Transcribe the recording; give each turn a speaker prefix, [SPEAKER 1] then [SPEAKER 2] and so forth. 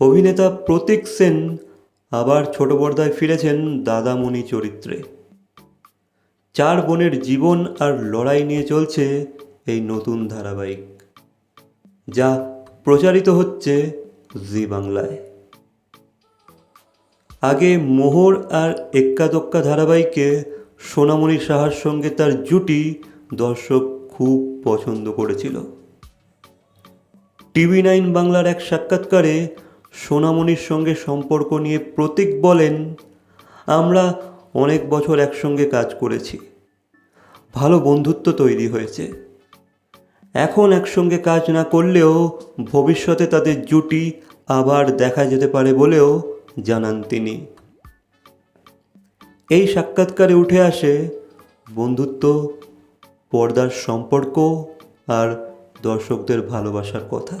[SPEAKER 1] অভিনেতা প্রতীক সেন আবার ছোট পর্দায় ফিরেছেন দাদামণি চরিত্রে। চার বোনের জীবন আর লড়াই নিয়ে চলছে এই নতুন ধারাবাহিক। যা প্রচারিত হচ্ছে জি বাংলায়। আগে মোহর আর এক্কা দোক্কা ধারাবাহিকে সোনামণি সাহার সঙ্গে তার জুটি দর্শক খুব পছন্দ করেছিল। টিভি নাইন বাংলার এক সাক্ষাৎকারে সোনামণির সঙ্গে সম্পর্ক নিয়ে প্রতীক বলেন, আমরা অনেক বছর একসঙ্গে কাজ করেছি। ভালো বন্ধুত্ব তৈরি হয়েছে। এখন একসঙ্গে কাজ না করলেও ভবিষ্যতে তাদের জুটি আবার দেখা যেতে পারে বলেও জানান তিনি। এই সাক্ষাৎকারে উঠে আসে বন্ধুত্ব, পর্দার সম্পর্ক আর দর্শকদের ভালোবাসার কথা।